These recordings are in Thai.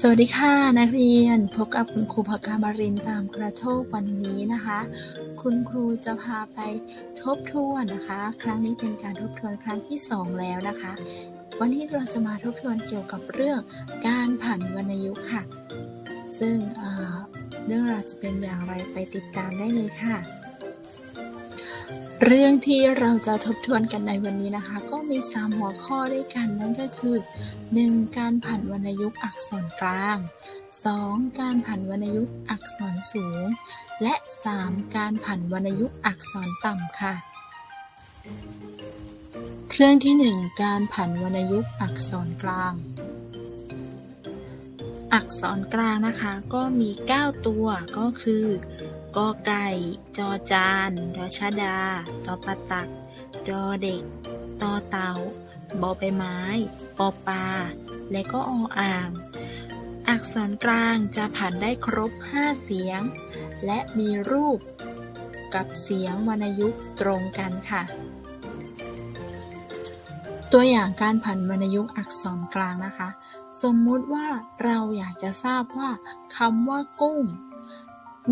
สวัสดีค่ะ นักเรียนพบกับคุณครูภกาบารินตามกระโทกวันนี้นะคะ คุณครูจะพาไปทบทวนนะคะ ครั้งนี้เป็นการทบทวนครั้งที่สองแล้วนะคะ วันนี้เราจะมาทบทวนเกี่ยวกับเรื่องการผันวรรณยุกต์ค่ะ ซึ่งเอ่อเรื่องราวจะเป็นอย่างไรไปติดตามได้เลยค่ะ เรื่องที่เราจะทบทวนกันในวันนี้นะคะ ก็มี 3 หัวข้อด้วยกันนั่นก็คือ 1. การผันวรรณยุกต์อักษรกลาง 2. การผันวรรณยุกต์อักษรสูง และ 3. การผันวรรณยุกต์อักษรต่ำค่ะ เรื่องที่ 1 การผันวรรณยุกต์อักษรกลาง อักษรกลางนะคะ ก็มี 9 ตัวก็คือ กอไก่ จอจานดอชดา ตอปะตัก ดอเด็ก ตอเต่าบอใบไม้ ปอปลา และก็ออ่าง อักษรกลางจะผันได้ครบ 5 เสียง และมีรูปกับเสียงวรรณยุกต์ตรงกันค่ะ ตัวอย่างการผันวรรณยุกต์อักษรกลางนะคะ สมมุติว่าเราอยากจะทราบว่าคำว่ากุ้ง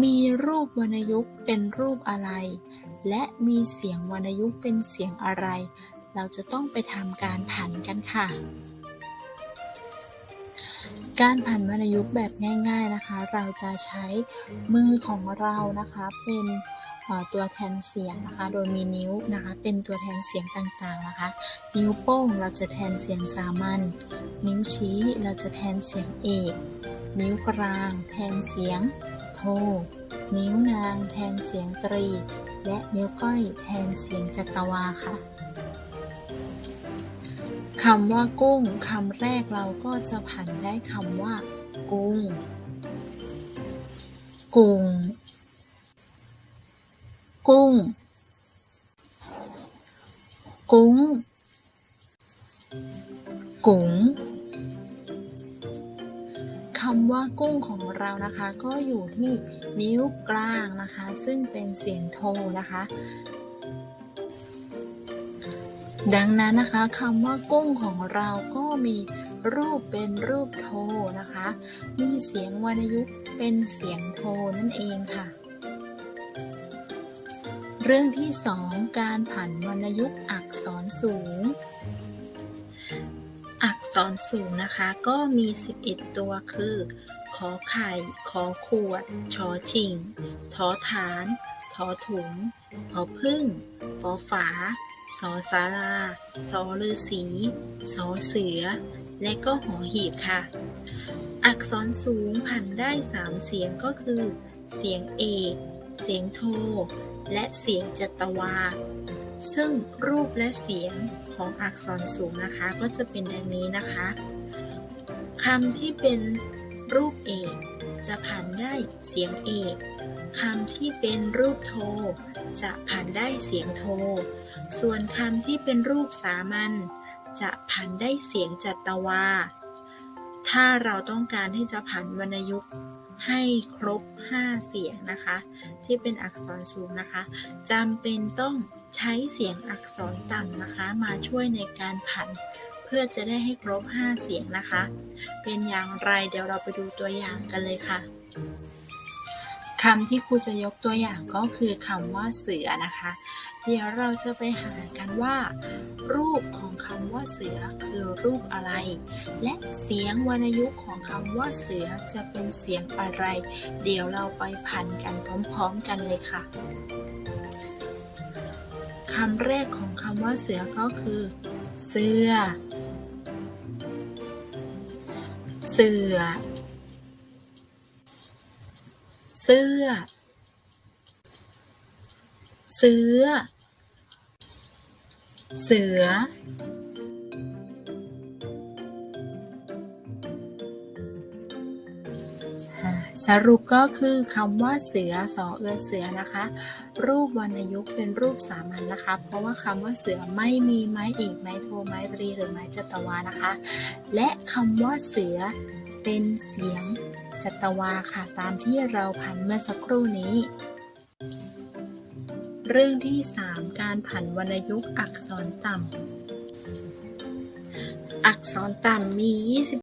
มีรูปวรรณยุกต์เป็นรูปอะไร และมีเสียงวรรณยุกต์เป็นเสียงอะไร เราจะต้องไปทำการผันกันค่ะ การผันวรรณยุกต์แบบง่ายๆนะคะ เราจะใช้มือของเรานะคะเป็นตัวแทนเสียงนะคะ โดยมีนิ้วนะคะ เป็นตัวแทนเสียงต่างๆนะคะ นิ้วโป้งเราจะแทนเสียงสามัญ นิ้วชี้เราจะแทนเสียงเอก นิ้วกลางแทนเสียง นิ้วนางแทนเสียงตรี และนิ้วก้อยแทนเสียงจัตวาค่ะคำว่ากุ้งคำแรกเราก็จะผันได้คำว่า กุ้ง กุ้ง กุ้ง กุ้ง กุ๋ง คำว่ากุ้งของเรานะคะ ก็อยู่ที่นิ้วกลางนะคะ ซึ่งเป็นเสียงโทนะคะ ดังนั้นนะคะคำว่ากุ้งของเราก็มีรูปเป็นรูปโทนะคะ มีเสียงวรรณยุกต์เป็นเสียงโทนั่นเองค่ะ เรื่องที่ 2 การผันวรรณยุกต์อักษรสูง ตอักษรสูงนะคะ ก็มี 11 ตัวคือขอไข่ ขอขวด ชอชิงทอฐาน ทอถุงพอพึ่งฟอฝาสอสาราสอฤาษีสอเสือ และก็หอหีบค่ะ อักษรสูงผันได้ 3 เสียงก็คือ เสียงเอก เสียงโท และเสียงจัตวา ซึ่งรูปและเสียงของอักษรสูงนะคะก็จะเป็นดังนี้นะคะคำที่เป็นรูปเอกจะผันได้เสียงเอกคำที่เป็นรูปโท จะผันได้เสียงโท ส่วนคำที่เป็นรูปสามัญจะผันได้เสียงจัตวา ถ้าเราต้องการที่จะผันวรรณยุกต์ ให้ครบ 5 เสียงนะคะ ที่เป็นอักษรสูงนะคะจำเป็นต้องใช้เสียงอักษรต่ำนะคะ มาช่วยในการผัน เพื่อจะได้ให้ครบ 5 เสียงนะคะ เป็นอย่างไรเดี๋ยวเราไปดูตัวอย่างกันเลยค่ะคำที่ครูจะยกตัวอย่างก็คือคำว่าเสือนะคะ เดี๋ยวเราจะไปหากันว่า รูปของคำว่าเสือคือรูปอะไร และเสียงวรรณยุกต์ของคำว่าเสือจะเป็นเสียงอะไร เดี๋ยวเราไปพันกันพร้อมๆกันเลยค่ะคำแรกของคำว่าเสือก็คือ เสือ เสือ เสื้อ เสือ เสือสรุปก็คือคำว่าเสือสอเอือเสือนะคะ รูปวรรณยุกต์เป็นรูปสามัญนนะคะ เพราะว่าคำว่าเสือไม่มีไม้เอกไม้โทไม้ตรีหรือไม้จัตวานะคะ และคำว่าเสือเป็นเสียงจัตวาค่ะตามที่เราผันเมื่อสักครู่นี้ เรื่องที่ 3 การผันวรรณยุกต์อักษรต่ำ อักษรต่ำมี 20